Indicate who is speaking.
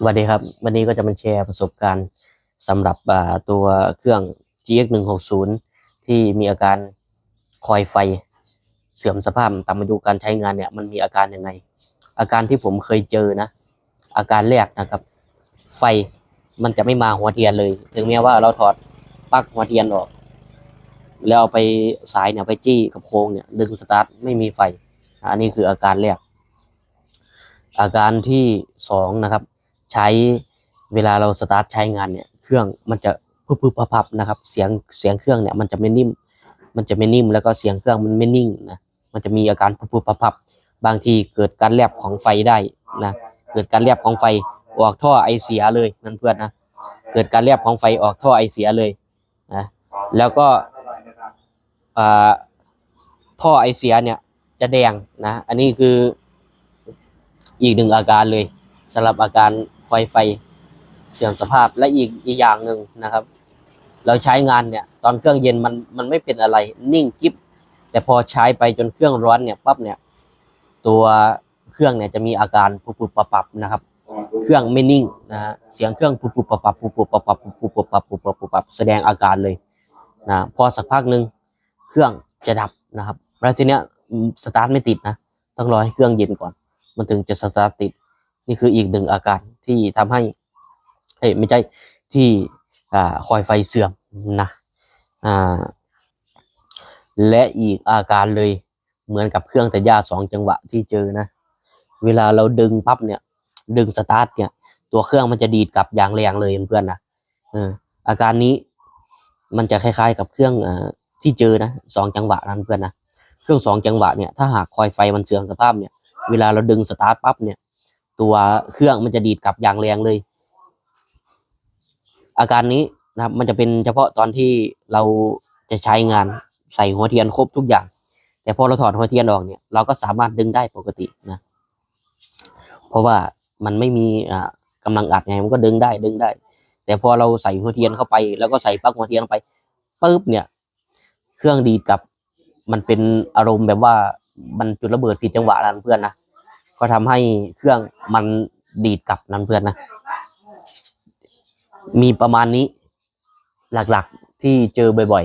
Speaker 1: สวัสดีครับ วันนี้ก็จะมาแชร์ประสบการณ์สำหรับตัวเครื่อง GX 1 6 0ที่มีอาการคอยไฟเสื่อมสภาพตามอายุการใช้งานเนี่ยมันมีอาการยังไง อาการที่ผมเคยเจอนะ อาการแรกนะครับ ไฟมันจะไม่มาหัวเทียนเลย ถึงแม้ว่าเราถอดปลั๊กหัวเทียนออก แล้วเอาไปสายเนี่ยไปจี้กับโครงเนี่ยดึงสตาร์ทไม่มีไฟ อันนี้คืออาการแรกอาการที่สองนะครับ ใช้เวลาเราสตาร์ทใช้งานเนี่ยเครื่องมันจะพึบพึบพับพับนะครับเสียงเสียงเครื่องเนี่ยมันจะไม่นิ่ม มันจะไม่นิ่มแล้วก็เสียงเครื่องมันไม่นิ่งนะมันจะมีอาการพึบพึบพับพับบางทีเกิดการแลบของไฟได้นะเกิดการแลบของไฟออกท่อไอเสียเลยนั่นเพื่อนนะเกิดการแลบของไฟออกท่อไอเสียเลยนะแล้วก็อ่าท่อไอเสียเนี่ยจะแดงนะ อันนี้คืออีกหนึ่งอาการเลยสำหรับอาการ คอยไฟเสื่อมสภาพและอีกอีกอย่างหนึ่งนะครับ เราใช้งานเนี่ย ตอนเครื่องเย็นมันมันไม่เป็นอะไรนิ่งกิ๊บแต่พอใช้ไปจนเครื่องร้อนเนี่ยปั๊บเนี่ย ตัวเครื่องเนี่ยจะมีอาการปุบปุบปับปับนะครับ เครื่องไม่นิ่งนะฮะเสียงเครื่องปุบปุบปับปับปุบปุบปับปับปุบปุบปับปับปุบปุบปับปับแสดงอาการเลยนะพอสักพักหนึ่งเครื่องจะดับนะครับแล้วทีเนี้ยสตาร์ทไม่ติดนะต้องรอให้เครื่องเย็นก่อน มันถึงจะสตาร์ทติด นี่คืออีกหนึ่งอาการที่ทำให้เอ้ไม่ใช่ที่อ่าคอยไฟเสื่อมนะอ่าและอีกอาการเลยเหมือนกับเครื่องแต่ย่าสองจังหวะที่เจอนะ เวลาเราดึงปั๊บเนี่ย ดึงสตาร์ทเนี่ย ตัวเครื่องมันจะดีดกลับอย่างแรงเลยเพื่อนนะอาการนี้มันจะคล้ายๆกับเครื่องอที่เจอนะสองจังหวะนั้นเพื่อนนะเครื่องสองจังหวะเนี่ยถ้าหากคอยไฟมันเสื่อมสภาพเนี่ย เวลาเราดึงสตาร์ทปั๊บเนี่ย ตัวเครื่องมันจะดีดกลับอย่างแรงเลย อาการนี้นะครับ มันจะเป็นเฉพาะตอนที่เราจะใช้งานใส่หัวเทียนครบทุกอย่าง แต่พอเราถอดหัวเทียนออกเนี่ยเราก็สามารถดึงได้ปกตินะเพราะว่ามันไม่มีอ่ากำลังอัดไงมันก็ดึงได้ดึงได้ แต่พอเราใส่หัวเทียนเข้าไป แล้วก็ใส่ปลั๊กหัวเทียนไปปุ๊บเนี่ย เครื่องดีดกลับมันเป็นอารมณ์แบบว่ามันจุดระเบิดผิดจังหวะนั้นเพื่อนนะ ก็ทำให้เครื่องมันดีดกลับนั้นเพื่อนนะ มีประมาณนี้หลักๆที่เจอบ่อย